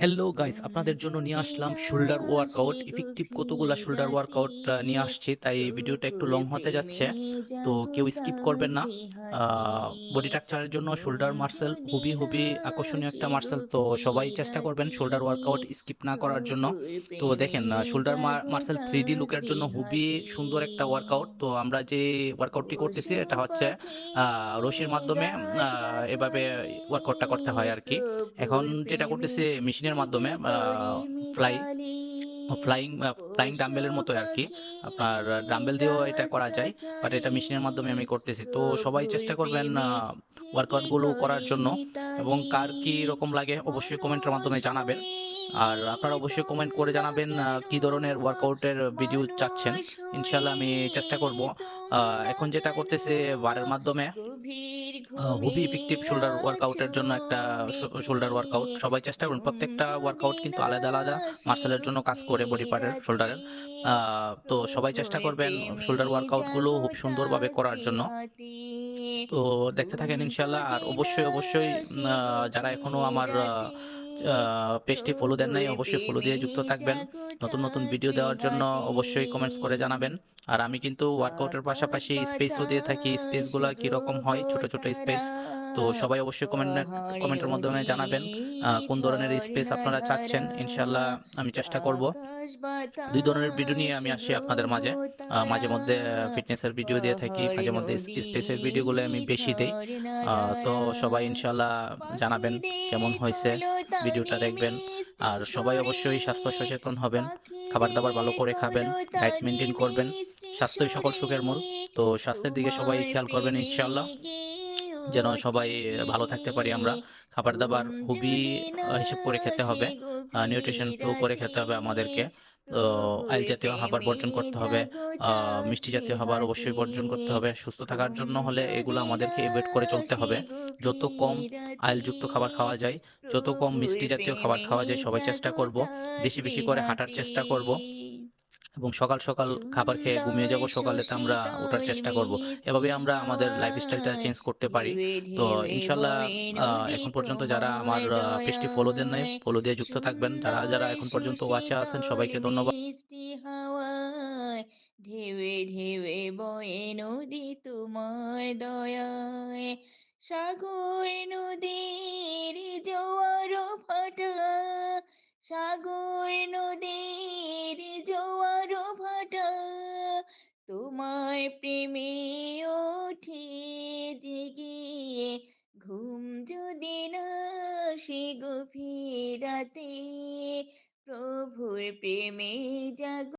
Hello guys আপনাদের জন্য নিয়ে আসলাম শোল্ডার ওয়ার্কআউট ইফেক্টিভ কতগুলা শোল্ডার ওয়ার্কআউট নিয়ে আসছি, তাই ভিডিওটা একটু লং হতে যাচ্ছে। তো কেউ স্কিপ করবেন না। বডি স্ট্রাকচারের জন্য শোল্ডার মার্সেল খুবই খুবই আকর্ষণীয় একটা মার্সেল তো সবাই চেষ্টা করবেন শোল্ডার ওয়ার্কআউট স্কিপ না করার জন্য। তো দেখেন শোল্ডার মার্সেল থ্রি লুকের জন্য খুবই সুন্দর একটা ওয়ার্কআউট তো আমরা যে ওয়ার্কআউটটি করতেছি, এটা হচ্ছে রশির মাধ্যমে এভাবে ওয়ার্কআউটটা করতে হয় আর কি। এখন যেটা করতেছি মেশিনের মাধ্যমে ফ্লাই ফ্লাইং ফ্লাইং ডাম্বেলের মতো আর কি আপনার ডাম্বেল দিয়েও এটা করা যায় বাট এটা মেশিনের মাধ্যমে আমি করতেছি। তো সবাই চেষ্টা করবেন ওয়ার্কআউটগুলো করার জন্য, এবং কার কি রকম লাগে অবশ্যই কমেন্টের মাধ্যমে জানাবেন। আর আপনারা অবশ্যই কমেন্ট করে জানাবেন কি ধরনের ওয়ার্কআউটের ভিডিও চাচ্ছেন। ইনশাল্লাহ আমি চেষ্টা করব। এখন যেটা করতেছে বারের মাধ্যমে। খুবই ইফেক্টিভ শোল্ডার ওয়ার্কআউটের জন্য একটা শোল্ডার ওয়ার্কআউট সবাই চেষ্টা করুন প্রত্যেকটা ওয়ার্কআউট কিন্তু আলাদা আলাদা মাসলের জন্য কাজ করে বডি পার্টের শোল্ডারের তো সবাই চেষ্টা করবেন শোল্ডার ওয়ার্কআউটগুলো খুব সুন্দরভাবে করার জন্য। তো দেখতে থাকেন ইনশাল্লাহ আর অবশ্যই অবশ্যই যারা এখনও আমার পেজটি ফলো দেন নাই, অবশ্যই ফলো দিয়ে যুক্ত থাকবেন। নতুন নতুন ভিডিও দেওয়ার জন্য অবশ্যই কমেন্টস করে জানাবেন। আর আমি কিন্তু ওয়ার্কআউটের পাশাপাশি স্পেসও দিয়ে থাকি। স্পেসগুলো কীরকম হয়? ছোট ছোট স্পেস তো সবাই অবশ্যই কমেন্ট কমেন্টের মাধ্যমে জানাবেন কোন ধরনের স্পেস আপনারা চাচ্ছেন। ইনশাল্লাহ আমি চেষ্টা করব। দুই ধরনের ভিডিও নিয়ে আমি আসি আপনাদের মাঝে। মাঝে মধ্যে ফিটনেসের ভিডিও দিয়ে থাকি, মাঝে মধ্যে স্পেসের ভিডিওগুলো আমি বেশি দিই। সো সবাই ইনশাল্লাহ জানাবেন কেমন হয়েছে। ভিডিওটা দেখবেন। আর সবাই অবশ্যই স্বাস্থ্য সচেতন হবেন খাবার দাবার ভালো করে খাবেন ডায়েট মেনটেন করবেন স্বাস্থ্যই সকল সুখের মূল। তো স্বাস্থ্যের দিকে সবাই খেয়াল করবেন ইনশাল্লাহ যেন সবাই ভালো থাকতে পারি আমরা। খাবার দাবার খুবই হিসেব করে খেতে হবে নিউট্রিশন ফ্লো করে খেতে হবে আমাদেরকে। আইল জাতীয় খাবার বর্জন করতে হবে মিষ্টি জাতীয় খাবার অবশ্যই বর্জন করতে হবে, সুস্থ থাকার জন্য হলে এগুলো আমাদেরকে এভয়েড করে চলতে হবে। যত কম আইলযুক্ত খাবার খাওয়া যায়, যত কম মিষ্টি জাতীয় খাবার খাওয়া যায়, সবাই চেষ্টা করব, বেশি বেশি করে হাঁটার চেষ্টা করব। এবং সকাল সকাল খাবার খেয়ে ঘুমিয়ে যাব, সকালে তো আমরা ওঠার চেষ্টা করব। এভাবে আমরা আমাদের লাইফস্টাইলটা চেঞ্জ করতে পারি। তো ইনশাল্লাহ এখন পর্যন্ত যারা আমার পেজটি ফলো দেন নাই ফলো দিয়ে যুক্ত থাকবেন। যারা যারা এখন পর্যন্ত ওয়াচে আছেন, সবাইকে ধন্যবাদ। মিষ্টি হাওয়ায় ঢেউে ঢেউে বয়ে নদী তোমার দয়ায়, সাগর নদীর জোয়ার ভাটা সাগর সে গভীর রাতে প্রভুর প্রেমে জাগ।